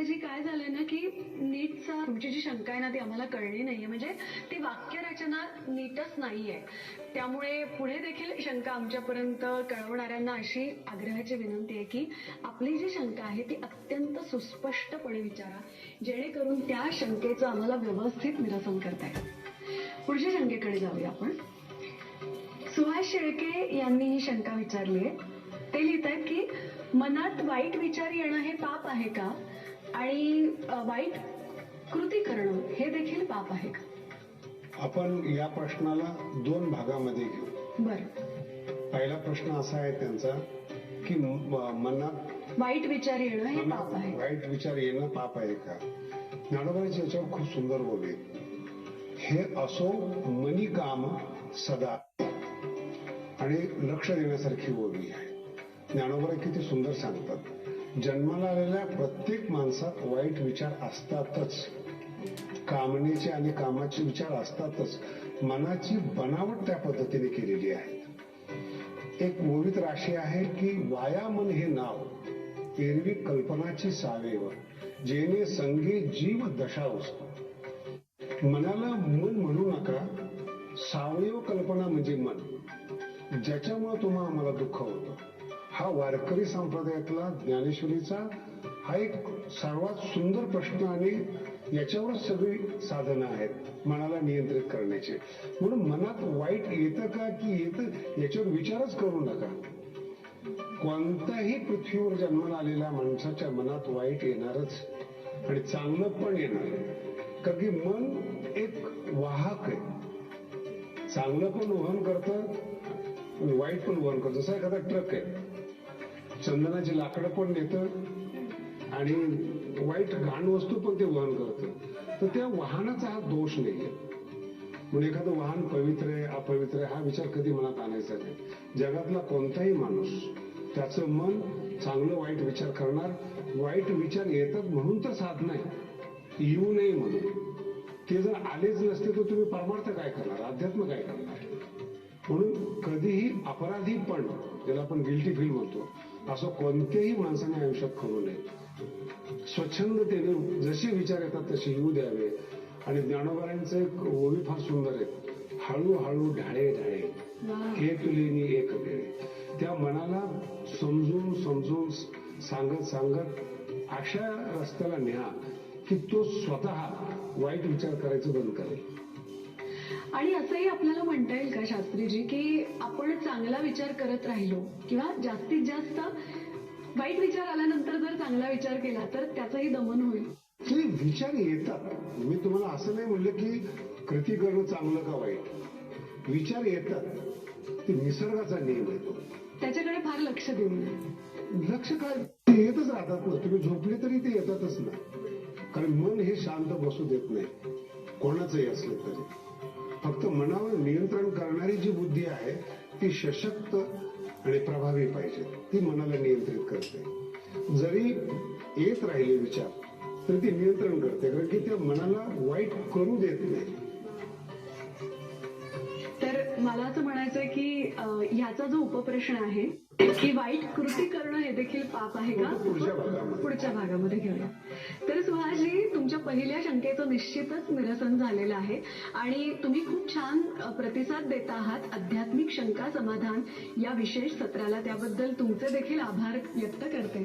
सुहासताजी काय झालंय ना की नीटचा तुमची जी शंका आहे ना ती आम्हाला कळली नाहीये. म्हणजे ती वाक्यरचना नीटच नाहीये. त्यामुळे पुढे देखील शंका आमच्यापर्यंत कळवणाऱ्यांना अशी आग्रहाची विनंती आहे की आपली जी शंका आहे ती अत्यंत सुस्पष्टपणे विचारा. जेणेकरून त्या शंकेचं आम्हाला व्यवस्थित निरसन करता येईल. पुढच्या शंकेकडे जाऊया आपण. सुहास शेळके यांनी ही शंका विचारली आहे ते लिहित आहेत की मनात वाईट विचार येणं हे पाप आहे का? आणि वाईट कृती करणं हे देखील पाप आहे का? आपण या प्रश्नाला दोन भागामध्ये घेऊ. बरं. पहिला प्रश्न असा आहे त्यांचा की मनात वाईट विचार येणं हे पाप आहे. वाईट विचार येणं पाप आहे का? ज्ञानोबाची याच्यावर खूप सुंदर बोलले. हे असो मनी काम सदा. आणि लक्ष देण्यासारखी बोलली आहे. ज्ञानोबा किती सुंदर सांगतात. जन्माला आलेल्या प्रत्येक माणसात वाईट विचार असतातच. कामनेचे आणि कामाचे विचार असतातच. मनाची बनावट त्या पद्धतीने केलेली आहे. एक मोहित राशी आहे की वाया मन हे नाव एरवी कल्पनाची सावेव जेणे संगे जीव दशा असतो मनाला मन म्हणू नका सावयव कल्पना म्हणजे मन ज्याच्यामुळे तुम्हा आम्हाला दुःख होतं. हा वारकरी संप्रदायातला ज्ञानेश्वरीचा हा एक सर्वात सुंदर प्रश्न आणि याच्यावरच सगळी साधनं आहेत मनाला नियंत्रित करण्याचे. म्हणून मनात वाईट येतं का की येतं याच्यावर विचारच करू नका. कोणत्याही पृथ्वीवर जन्माला आलेल्या माणसाच्या मनात वाईट येणारच आणि चांगलं पण येणार. कारण की मन एक वाहक आहे. चांगलं पण वहन करतं वाईट पण वहन करतं. जसा एखादा ट्रक आहे. चंदनाची लाकडं पण नेतं आणि वाईट घाण वस्तू पण ते वहन करतं. तर त्या वाहनाचा हा दोष नाहीये म्हणून एखादं वाहन पवित्र आहे अपवित्र आहे हा विचार कधी मनात आणायचा नाही. जगातला कोणताही माणूस त्याचं मन चांगलं वाईट विचार करणार वाईट विचार येतात म्हणून तर साधना नाही. येऊ नये म्हणून. ते जर आलेच नसते तर तुम्ही परमार्थ काय करणार? अध्यात्म काय करणार? म्हणून कधीही अपराधी पण ज्याला आपण गिल्टी फील म्हणतो असं कोणत्याही माणसाने आयुष्यात करू नये. स्वच्छंदतेने जसे विचार येतात तसे येऊ द्यावे. आणि ज्ञानोबारांचं एक ओवी फार सुंदर आहे. हळूहळू ढाळे ढाळे. हे तुलेनी एक वेळे त्या मनाला समजून समजून सांगत सांगत अशा रस्त्याला न्या की तो स्वतः वाईट विचार करायचं बंद करेल. आणि असंही आपल्याला म्हणता येईल का शास्त्रीजी की आपण चांगला विचार करत राहिलो किंवा जास्तीत जास्त वाईट विचार आल्यानंतर जर चांगला विचार केला तर त्याचंही दमन होईल? ते विचार येतात. मी तुम्हाला असं नाही म्हणलं की कृती करणं चांगलं का वाईट. विचार येतात. ते निसर्गाचा नियम आहे तो. त्याच्याकडे फार लक्ष देऊ नये लक्ष काय? ते येतच राहतात ना. तुम्ही झोपले तरी ते येतातच ना. कारण मन हे शांत बसू देत नाही. कोणाचंही असलं तरी. फक्त मनावर नियंत्रण करणारी जी बुद्धी आहे ती सशक्त आणि प्रभावी पाहिजे. ती मनाला नियंत्रित करते. जरी येत राहिले विचार तरी ती नियंत्रण करते. कारण की त्या मनाला वाईट करू देत नाही. तर मला असं म्हणायचंय की ह्याचा जो उपप्रश्न आहे की वाईट कृती करणं हे देखील पाप आहे का? पुढच्या भागामध्ये. घेऊया. तर सुहासजी तुमच्या पहिल्या शंकेचं निश्चितच निरसन झालेलं आहे आणि तुम्ही खूप छान प्रतिसाद देत आहात. आध्यात्मिक शंका समाधान या विशेष सत्राला. त्याबद्दल तुमचे देखील आभार व्यक्त करते.